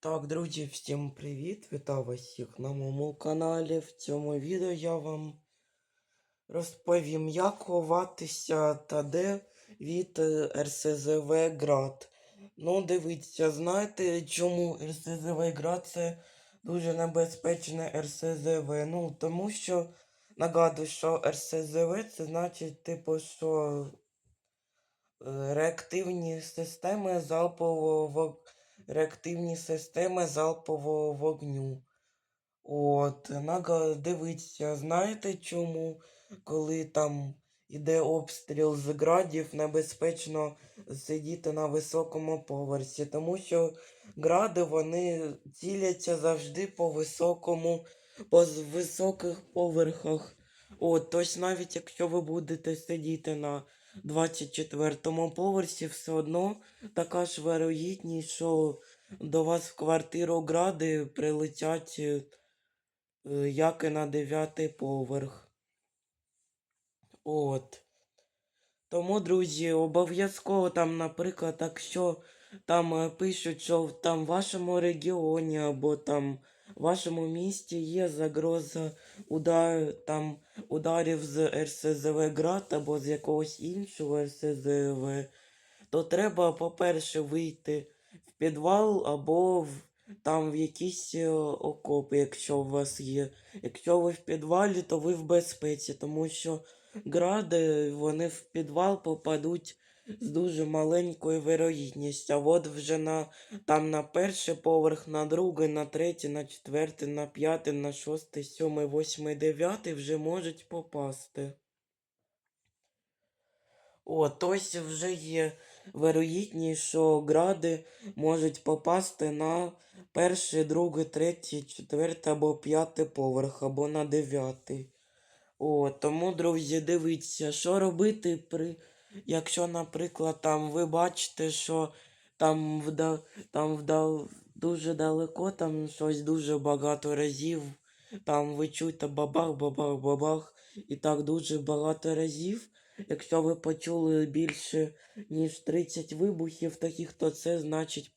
Так, друзі, всім привіт! Вітаю вас всіх на моєму каналі. В цьому відео я вам розповім, як ховатися та де від е, РСЗВ Град. Ну, дивіться, знаєте, чому РСЗВ Град це дуже небезпечне РСЗВ? Ну, тому що нагадую, що РСЗВ це значить, типу, що е, реактивні системи залпового реактивні системи залпового вогню. От, нага дивіться, знаєте чому, коли там іде обстріл з градів, небезпечно сидіти на високому поверсі, тому що гради вони ціляться завжди по високому, по високих поверхах. От, тобто навіть якщо ви будете сидіти на 24 поверсі, все одно така ж вирогідність, що до вас в квартиру гради прилетять, е, як і на дев'ятий поверх. От. Тому, друзі, обов'язково там, наприклад, якщо там е, пишуть, що там в вашому регіоні або там в вашому місті є загроза удар, там, ударів з РСЗВ Град або з якогось іншого РСЗВ, то треба, по-перше, вийти в підвал або в, там в якісь е, окопи, якщо у вас є. Якщо ви в підвалі, то ви в безпеці, тому що гради вони в підвал попадуть з дуже маленькою вирогідністю. А от вже на там на перший поверх, на другий, на третій, на четвертий, на п'ятий, на шостий, сьомий, восьмий, дев'ятий вже можуть попасти. О, тобто вже є вирогідність, що гради можуть попасти на перший, другий, третій, четвертий або п'ятий поверх, або на дев'ятий. О, тому, друзі, дивіться, що робити при. Якщо, наприклад, там ви бачите, що там вда... там вдал... дуже далеко, там щось дуже багато разів, там ви чуєте бабах, бабах, бабах, і так дуже багато разів. Якщо ви почули більше, ніж 30 вибухів таких, то це значить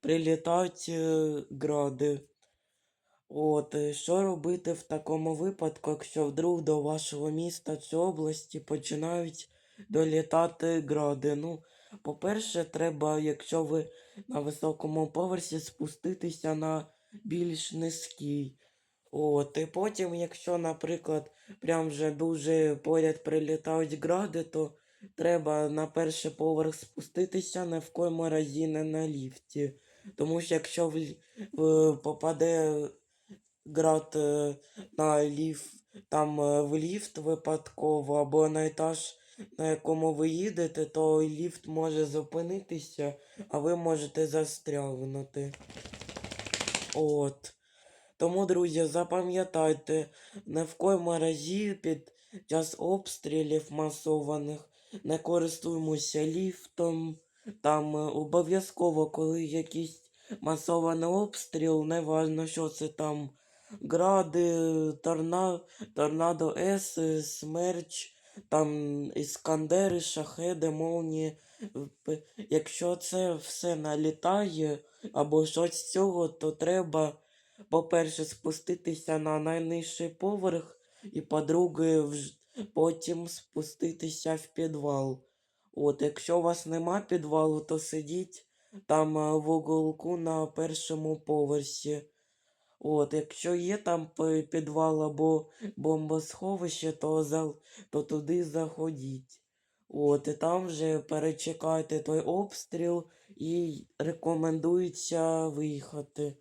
прилітають е, гради. От, е, що робити в такому випадку, якщо вдруг до вашого міста чи області починають долітати гради? Ну, по-перше, треба, якщо ви на високому поверсі, спуститися на більш низький. От, і потім, якщо, наприклад, прям вже дуже поряд прилітають гради, то треба на перший поверх спуститися ні в коєму разі не на ліфті. Тому що якщо в, в, попаде град е, на ліфт, там е, в ліфт випадково або на етаж, на якому ви їдете, то ліфт може зупинитися, а ви можете застрягнути. От. Тому, друзі, запам'ятайте, ні в коєму разі під час обстрілів масованих не користуємося ліфтом. Там е, обов'язково, коли якийсь масований обстріл, неважно, що це там гради, торна... торнадо С, смерч, там іскандери, шахеди, молнії. Якщо це все налітає або щось з цього, то треба по-перше, спуститися на найнижчий поверх, і по-друге, потім спуститися в підвал. От, якщо у вас нема підвалу, то сидіть там е, в уголку на першому поверсі. От, якщо є там підвал або бомбосховище, то, зал, то туди заходіть. От, і там вже перечекайте той обстріл і рекомендується виїхати.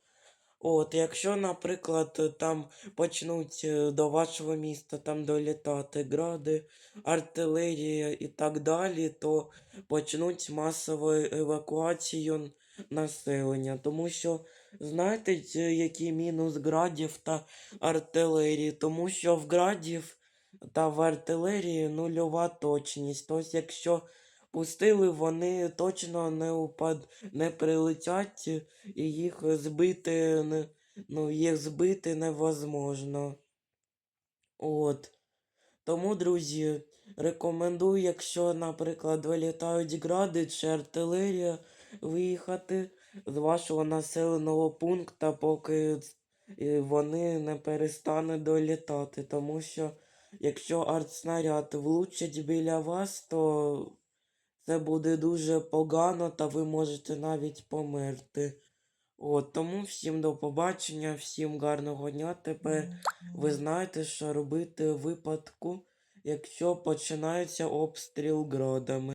От, якщо, наприклад, там почнуть е, до вашого міста там долітати гради, артилерія і так далі, то почнуть масову евакуацію населення. Тому що знаєте, який мінус градів та артилерії? Тому що в градів та в артилерії нульова точність. Тобто, якщо пустили, вони точно не упад... не прилетять і їх збити не... ну, їх збити невозможно. От. Тому, друзі, рекомендую, якщо, наприклад, вилітають гради чи артилерія, виїхати з вашого населеного пункту, поки вони не перестануть долітати. Тому що якщо артснаряд влучить біля вас, то це буде дуже погано, та ви можете навіть померти. От, тому всім до побачення, всім гарного дня. Тепер ви знаєте, що робити в випадку, якщо починається обстріл градами.